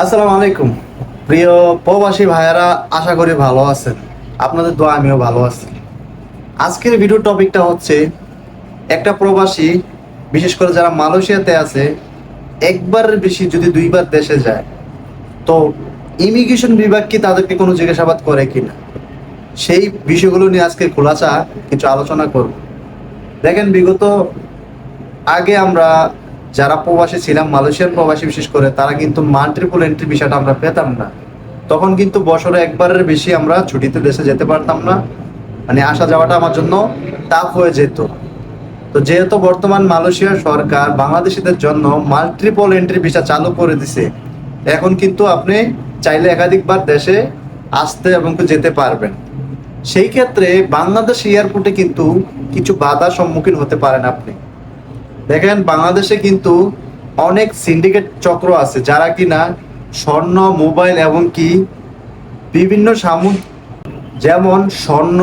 আসসালামু আলাইকুম। প্রিয় প্রবাসী ভাইয়েরা, আশা করি ভালো আছেন। আপনাদের দোয়া, আমিও ভালো আছি। আজকের ভিডিও টপিকটা হচ্ছে, একটা প্রবাসী, বিশেষ করে যারা মালয়েশিয়াতে আছে, একবারের বেশি যদি দুইবার দেশে যায়, তো ইমিগ্রেশন বিভাগ কি তাদেরকে কোনো জিজ্ঞাসাবাদ করে কিনা? সেই বিষয়গুলো নিয়ে আজকে খোলাসা কিছু আলোচনা করব। দেখেন, বিগত আগে আমরা যারা প্রবাসী ছিলাম মালয়েশিয়ান প্রবাসী বিশেষ করে, তারা কিন্তু মাল্টিপল এন্ট্রি বিষয়টা আমরা পেতাম না। তখন কিন্তু বছরে একবারের বেশি আমরা ছুটিতে দেশে যেতে পারতাম না। মানে আসা যাওয়াটা আমার জন্য টাফ হয়ে যেত। তো যেহেতু বর্তমান মালয়েশিয়া সরকার বাংলাদেশিদের জন্য মাল্টিপল এন্ট্রি ভিসা চালু করে দিছে, এখন কিন্তু আপনি চাইলে একাধিকবার দেশে আসতে এবং যেতে পারবেন। সেই ক্ষেত্রে বাংলাদেশ এয়ারপোর্টে কিন্তু কিছু বাধার সম্মুখীন হতে পারেন আপনি। দেখেন, বাংলাদেশে কিন্তু অনেক সিন্ডিকেট চক্র আছে যারা কিনা স্বর্ণ মোবাইল এবং কি বিভিন্ন সামুদ যেমন স্বর্ণ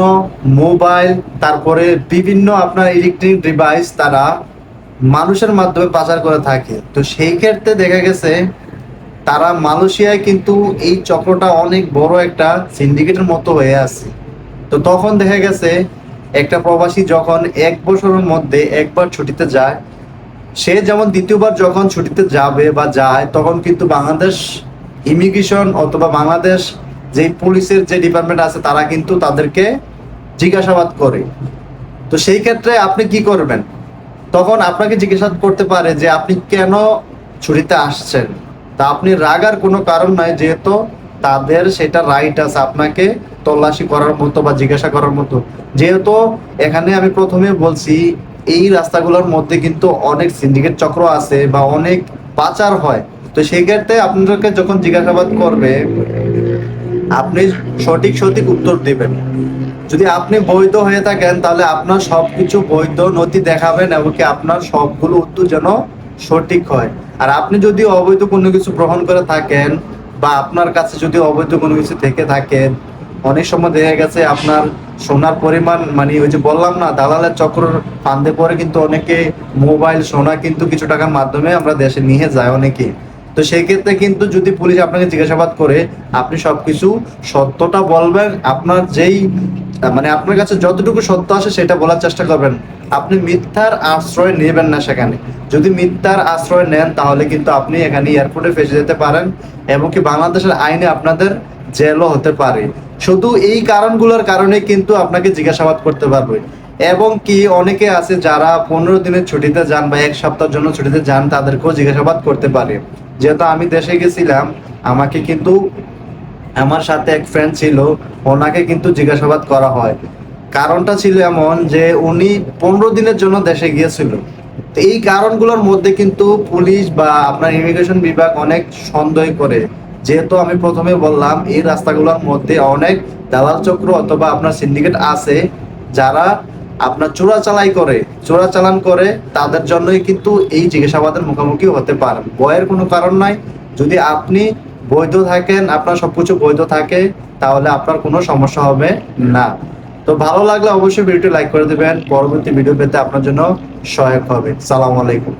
মোবাইল তারপরে বিভিন্ন আপনার ইলেকট্রিক ডিভাইস তারা মানুষের মাধ্যমে পাচার করে থাকে। তো সেই ক্ষেত্রে দেখা গেছে তারা মালয়েশিয়ায় কিন্তু এই চক্রটা অনেক বড় একটা সিন্ডিকেটের মতো হয়ে আছে। তো তখন দেখা গেছে একটা প্রবাসী যখন এক বছরের মধ্যে একবার ছুটিতে যায়, সে যেমন দ্বিতীয়বার যখন ছুটিতে যাবে বা যায়, তখন কিন্তু বাংলাদেশ ইমিগ্রেশন অথবা বাংলাদেশ যে পুলিশের যে ডিপার্টমেন্ট আছে, তারা কিন্তু তাদেরকে জিজ্ঞাসাবাদ করে। তো সেই ক্ষেত্রে আপনি কি করবেন? তখন আপনাকে জিজ্ঞাসা করতে পারে যে, আপনি কেন ছুটিতে আসছেন? তা আপনি রাগার কোনো কারণ নয় যেহেতু তাদের সেটা রাইট আছে, আপনাকে তল্লাশি করার মতো বা জিজ্ঞাসা করার মতো। যেহেতু এখানে আমি প্রথমে বলছি, এই রাস্তাগুলোর মধ্যে কিন্তু অনেক সিন্ডিকেট চক্র আছে বা অনেক পাচার হয়। তো সেই ক্ষেত্রে আপনাদেরকে যখন জিজ্ঞাসাবাদ করবে, আপনি সঠিক সঠিক উত্তর দিবেন। যদি আপনি বৈধ হয়ে থাকেন, তাহলে আপনার সবকিছু বৈধ নথি দেখাবেন এবং কি আপনার সবগুলো উত্তর যেন সঠিক হয়। আর আপনি যদি অবৈধ কোনো কিছু গ্রহণ করে থাকেন বা আপনার কাছে যদি অবৈধ কোনো কিছু থেকে থাকে, অনেক সময় দেখা গেছে আপনার সোনার পরিমাণ মানে ওই যে বললাম না, দালালের চক্র ফান্দে পরে কিন্তু অনেকে মোবাইল, সোনা কিন্তু কিছু টাকার মাধ্যমে আমরা দেশে নিয়ে যায় অনেকে। তো সেই ক্ষেত্রে কিন্তু যদি পুলিশ আপনাকে জিজ্ঞাসাবাদ করে, আপনি সবকিছু সত্যটা বলবেন, আপনার যেই মানে আপনার কাছে যতটুকু সত্য আসে সেটা বলার চেষ্টা করবেন। আপনি মিথ্যার আশ্রয় নেবেন না সেখানে। যদি মিথ্যার আশ্রয় নেন, তাহলে কিন্তু আপনি এখানে এয়ারপোর্টে ফেসে যেতে পারেন এবং কি বাংলাদেশের আইনে আপনাদের জেলও হতে পারে। শুধু এই কারণগুলোর কারণে কিন্তু আপনাকে জিজ্ঞাসাবাদ করতে পারবে। এবং কি অনেকে আছে যারা পনেরো দিনের ছুটিতে যান বা এক সপ্তাহের জন্য ছুটিতে যান, তাদেরকেও জিজ্ঞাসাবাদ করতে পারে। যেহেতু আমি দেশে গেছিলাম, আমাকে কিন্তু আমার সাথে এক ফ্রেন্ড ছিল, ওনাকে কিন্তু জিজ্ঞাসাবাদ করা হয়। কারণটা ছিল এমন যে উনি পনেরো দিনের জন্য দেশে গিয়েছিল। তো এই কারণগুলোর মধ্যে কিন্তু পুলিশ বা আপনার ইমিগ্রেশন বিভাগ অনেক সন্দেহ করে। যেহেতু আমি প্রথমে বললাম, এই রাস্তাগুলোর মধ্যে অনেক দালাল চক্র অথবা আপনার সিন্ডিকেট আছে, যারা আপনার চোরা চালাই করে, চোরা চালান করে, তাদের জন্যই কিন্তু এই জিজ্ঞাসাবাদের মুখোমুখি হতে পারেন বয়ের কোনো কারণ নাই। যদি আপনি বৈধ থাকেন, আপনার সবকিছু বৈধ থাকে, তাহলে আপনার কোনো সমস্যা হবে না। তো ভালো লাগলে অবশ্যই ভিডিওটি লাইক করে দেবেন। পরবর্তী ভিডিও পেতে আপনার জন্য সহায়ক হবে। সালাম আলাইকুম।